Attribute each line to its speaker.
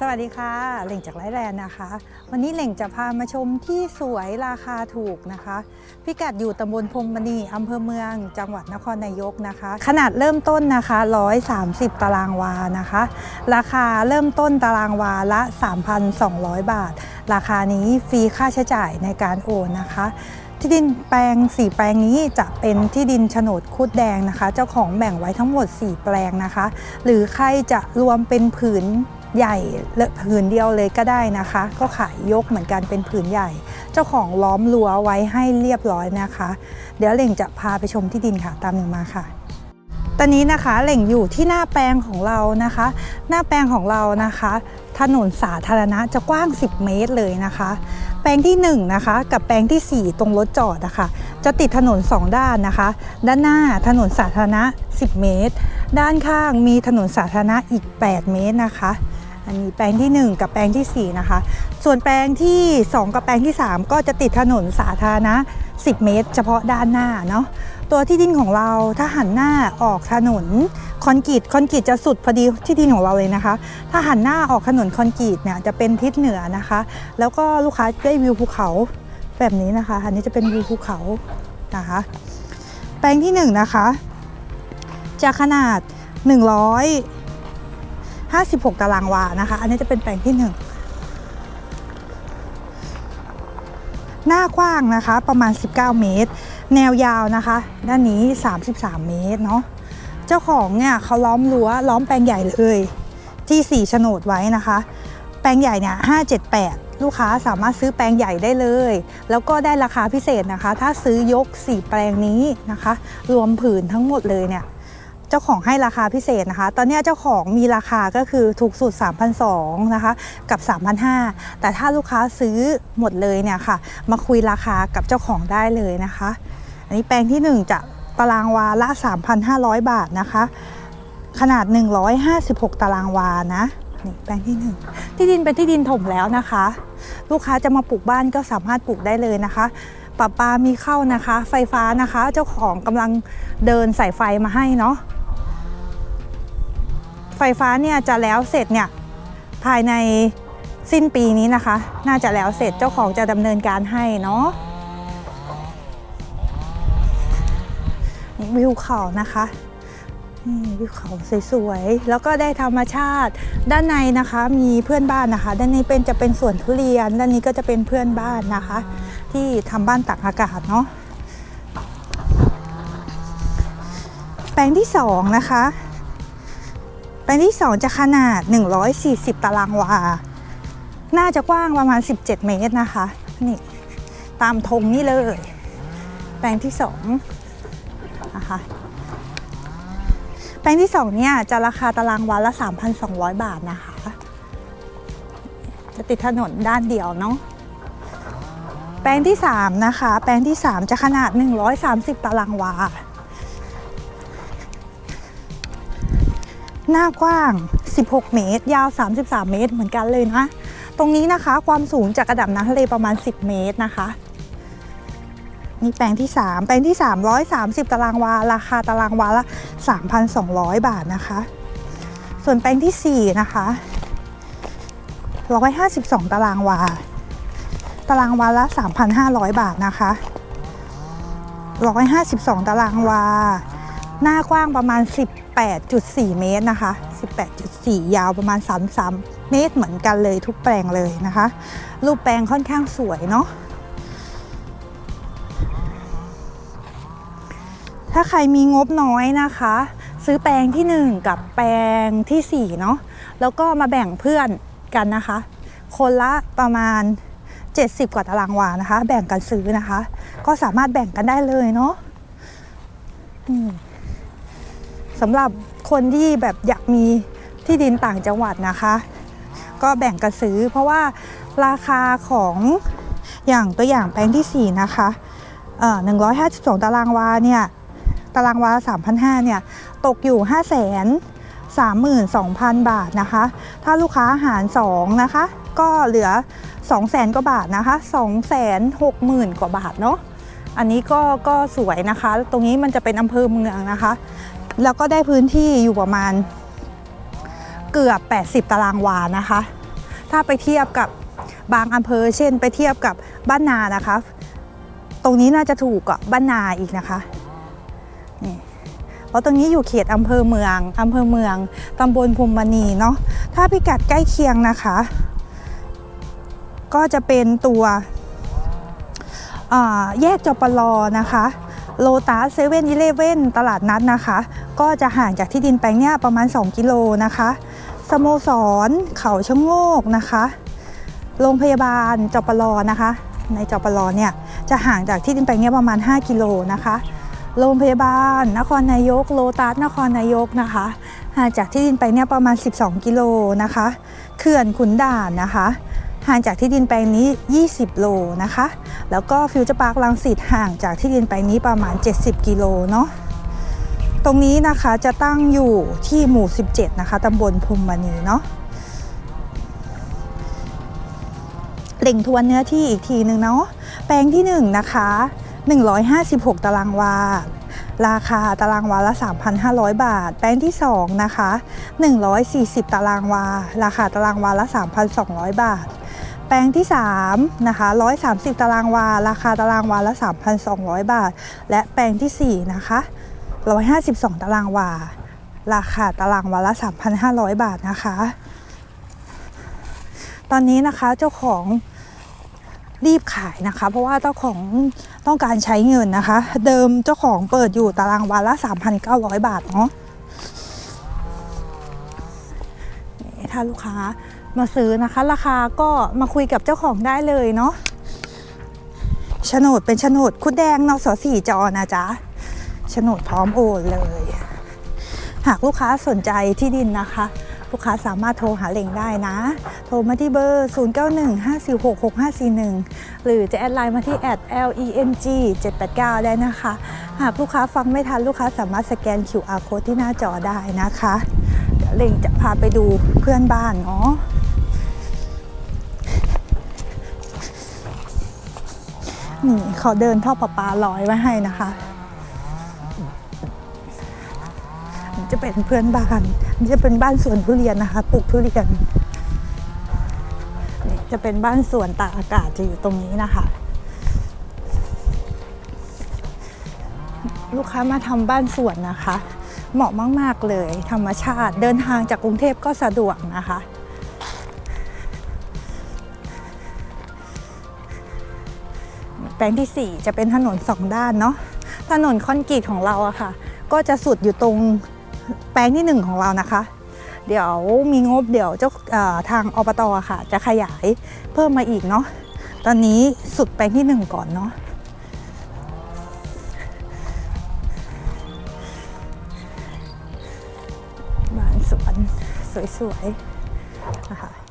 Speaker 1: สวัสดีค่ะเหล่งจากไลฟ์แลนด์นะคะ วันนี้เหล่งจะพามาชมที่สวยราคาถูกนะคะ พิกัดอยู่ตำบลพงมณีอำเภอเมือง จังหวัดนครนายกนะคะ ขนาดเริ่มต้นนะคะ 130 ตารางวานะคะ ราคาเริ่มต้นตารางวาละ 3,200 บาท ราคานี้ฟรีค่าใช้จ่ายในการโอนนะคะที่ดินแปลง 4 แปลงนี้จะเป็นที่ดินโฉนดคุดแดงนะคะ เจ้าของแบ่งไว้ทั้งหมด 4 แปลงนะคะ หรือใครจะรวมเป็นผืน ใหญ่และผืนเดียวเลยก็ได้นะคะ ก็ขายยกเหมือนกันเป็นผืนใหญ่ เจ้าของล้อมรั้วไว้ให้เรียบร้อยนะคะ เดี๋ยวเหล่งจะพาไปชมที่ดินค่ะตามหนึ่งมาค่ะ ตอนนี้นะคะเหล่งอยู่ที่หน้าแปลงของเรานะคะ หน้าแปลงของเรานะคะ ถนนสาธารณะจะกว้าง 10 เมตรเลยนะคะ แปลงที่1นะคะกับแปลงทีสี่4 ตรงรถจอดนะคะจะติดถนน 2 ด้านนะคะ ด้านหน้าถนนสาธารณะ 10 เมตร ด้านข้างมีถนนสาธารณะอีก 8 เมตรนะคะ อันนี้แปลงที่ 1 กับแปลงทีสี่ 4 นะคะ ส่วนแปลงที่ 2 กับแปลงที่ 3 ก็จะติดถนนสาธารณะ 10 เมตร เฉพาะด้านหน้าเนาะตัวที่ดินของเราถ้าหันหน้าออกถนนคอนกรีตคอนกรีตจะสุดพอดีที่ดินของเราเลยนะคะ ถ้าหันหน้าออกถนนคอนกรีตเนี่ยจะเป็นทิศเหนือนะคะ แล้วก็ลูกค้าได้วิวภูเขาแบบนี้นะคะ อันนี้จะเป็นวิวภูเขานะคะ แปลงที่ 1นงนะคะ จะขนาด 56 ตารางวานะคะ อันนี้จะเป็นแปลงที่ 1 หน้ากว้างนะคะประมาณ 19 เมตร แนวยาวนะคะ ด้านนี้ 33 เมตรเนาะเจ้าของเนี่ยเขาล้อมรั้วล้อมแปลงใหญ่เลยที่ 4 โฉนดไว้นะคะ แปลงใหญ่เนี่ย 578 ลูกค้าสามารถซื้อแปลงใหญ่ได้เลย แล้วก็ได้ราคาพิเศษนะคะ ถ้าซื้อยก 4 แปลงนี้นะคะ รวมผืนทั้งหมดเลยเนี่ย เจ้าของให้ราคาพิเศษนะคะ ตอนนี้เจ้าของมีราคาก็คือถูกสุด 3,200นะคะกับ 3,500 แต่ถ้าลูกค้าซื้อหมดเลยเนี่ยค่ะ มาคุยราคากับเจ้าของได้เลยนะคะ อันนี้แปลงที่ 1 จะตารางวาละ 3,500 บาทนะคะ ขนาด 156 ตารางวานะนี่แปลงที่ 1 ที่ดินเป็นที่ดินถมแล้วนะคะ ลูกค้าจะมาปลูกบ้านก็สามารถปลูกได้เลยนะคะปรับปามีเข้านะคะ ไฟฟ้านะคะ เจ้าของกำลังเดินสายไฟมาให้เนาะ ไฟฟ้าเนี่ยจะแล้วเสร็จเนี่ยภายในสิ้นปีนี้นะคะ น่าจะแล้วเสร็จเจ้าของจะดำเนินการให้เนาะนี่วิวเขานะคะนี่วิวเขาสวยๆ แล้วก็ได้ธรรมชาติ ด้านในนะคะมีเพื่อนบ้านนะคะ ด้านนี้เป็นจะเป็นสวนทุเรียน ด้านนี้ก็จะเป็นเพื่อนบ้านนะคะ ที่ทำบ้านตักอากาศเนาะแปลงที่สองนะคะ แปลงที่ 2 จะขนาด 140 ตารางวา น่าจะกว้างประมาณ 17 เมตรนะคะ นี่ ตามธงนี่เลย แปลงที่2นะคะ แปลงที่ 2 เนี่ย จะราคาตารางวาละ 3,200 บาทนะคะ จะติดถนนด้านเดียวเนาะ แปลงที่ 3 นะคะ แปลงที่ 3 จะขนาด 130 ตารางวา หน้ากว้าง 16 เมตร ยาว 33 เมตร เหมือนกันเลยนะ ตรงนี้นะคะความสูงจากระดับน้ำทะเลประมาณ 10 เมตรนะคะ นี่แปลงที่ 3 แปลงที่ 330 ตารางวา ราคาตารางวาละ 3,200 บาทนะคะ ส่วนแปลงทีสี่4 นะคะ152 ตารางวา ตารางวาละ 3,500 บาทนะคะ 152 ตารางวา หน้ากว้างประมาณ 18.4 เมตรนะคะ 18.4 ยาวประมาณ 33 เมตรเหมือนกันเลยทุกแปลงเลยนะคะ รูปแปลงค่อนข้างสวยเนาะ ถ้าใครมีงบน้อยนะคะ ซื้อแปลงที่ 1 กับแปลงทีสี่4 เนาะ แล้วก็มาแบ่งเพื่อนกันนะคะ คนละประมาณ 70 กว่าตารางวานะคะ แบ่งกันซื้อนะคะ ก็สามารถแบ่งกันได้เลยเนาะอืม สำหรับคนที่แบบอยากมีที่ดินต่างจังหวัดนะคะ ก็แบ่งกันซื้อ เพราะว่าราคาของอย่างตัวอย่างแปลงที่ 4 นะคะเอ่อ152ตารางวาเนี่ยตารางวา3,500เนี่ยตกอยู่5 0 0 0 0 32,000บาทนะคะ ถ้าลูกค้าหาร2นะคะ ก็เหลือ200,000กว่าบาทนะคะ260,000กว่าบาทเนาะอันนี้ก็ก็สวยนะคะ ตรงนี้มันจะเป็นอำเภอเมืองนะคะ แล้วก็ได้พื้นที่อยู่ประมาณเกือบ 80 ตารางวานะคะ ถ้าไปเทียบกับบางอำเภอ เช่น ไปเทียบกับบ้านนานะคะ ตรงนี้น่าจะถูกกว่าบ้านนาอีกนะคะนี่เพราะตรงนี้อยู่เขตอำเภอเมืองอำเภอเมืองตำบลภูมิมณีเนาะถ้าพิกัดใกล้เคียงนะคะ ก็จะเป็นตัวอ่าแยกจปลนะคะโลตัสเซเว่นอีเลเว่นตลาดนัดนะคะ ก็จะห่างจากที่ดินแปลงเนี้ยประมาณ 2 กิโลนะคะสโมสรเขาชะโงกนะคะ โรงพยาบาลจปลนะคะ ในจปลเนี่ยจะห่างจากที่ดินแปลงนี้ประมาณ 5 กิโลนะคะ โรงพยาบาล นครนายก โลตัสนครนายกนะคะห่างจากที่ดินแปลงนี้ประมาณ 12 กิโลนะคะ เขื่อนขุนด่านนะคะห่างจากที่ดินแปลงนี้ 20 โลนะคะ แล้วก็ฟิวเจอร์พาร์คลังสิตห่างจากที่ดินแปลงนี้ประมาณ 70 กิโลเนาะ ตรงนี้นะคะจะตั้งอยู่ที่หมู่ 17 นะคะตำบลภูมิมณีเนาะเล่งทวนเนื้อที่อีกทีหนึ่งเนาะแปลงที่ 1 นะคะ 156 ตารางวา ราคาตารางวาละ 3,500 บาท แปลงที่ 2 นะคะ 140 ตารางวา ราคาตารางวาละ 3,200 บาท แปลงที่ 3 นะคะ 130 ตารางวา ราคาตารางวาละ 3,200 บาท และแปลงทีสี่4 นะคะ 152 ตารางวา ราคาตารางวาละ 3,500 บาทนะคะ ตอนนี้นะคะเจ้าของรีบขายนะคะ เพราะว่าเจ้าของต้องการใช้เงินนะคะ เดิมเจ้าของเปิดอยู่ตารางวาละ 3,900 บาทเนาะนี่ถ้าลูกค้ามาซื้อนะคะ ราคาก็มาคุยกับเจ้าของได้เลยเนาะโฉนดเป็นโฉนดคุดแดงนสสี่จอนะจ๊ะ โฉนดพร้อมโอนเลย หากลูกค้าสนใจที่ดินนะคะ ลูกค้าสามารถโทรหาเหล่งได้นะ โทรมาที่เบอร์ 0915466541 หรือจะแอดไลน์มาที่ @leng 789ได้นะคะ หากลูกค้าฟังไม่ทันลูกค้าสามารถสแกน QR code ที่หน้าจอได้นะคะเดี๋ยวเหล่งจะพาไปดูเพื่อนบ้านเนาะนี่เขาเดินท่อประปาลอยไว้ให้นะคะ จะเป็นเพื่อนบ้านนี่จะเป็นบ้านสวนทุเรียนนะคะปลูกทุเรียนนี่จะเป็นบ้านสวนตากอากาศจะอยู่ตรงนี้นะคะ ลูกค้ามาทำบ้านสวนนะคะ เหมาะมาก ๆ เลย ธรรมชาติเดินทางจากกรุงเทพก็สะดวกนะคะแปลงที่ 4 จะเป็นถนนสองด้านเนาะถนนคอนกรีตของเราอะค่ะ ก็จะสุดอยู่ตรง แปลงที่1ของเรานะคะ เดี๋ยวมีงบเดี๋ยวเจ้าทางอบตอค่ะ จะขยายเพิ่มมาอีกเนาะตอนนี้สุดแปลงที่1ก่อนเนาะบ้านสวนสวยๆนะคะ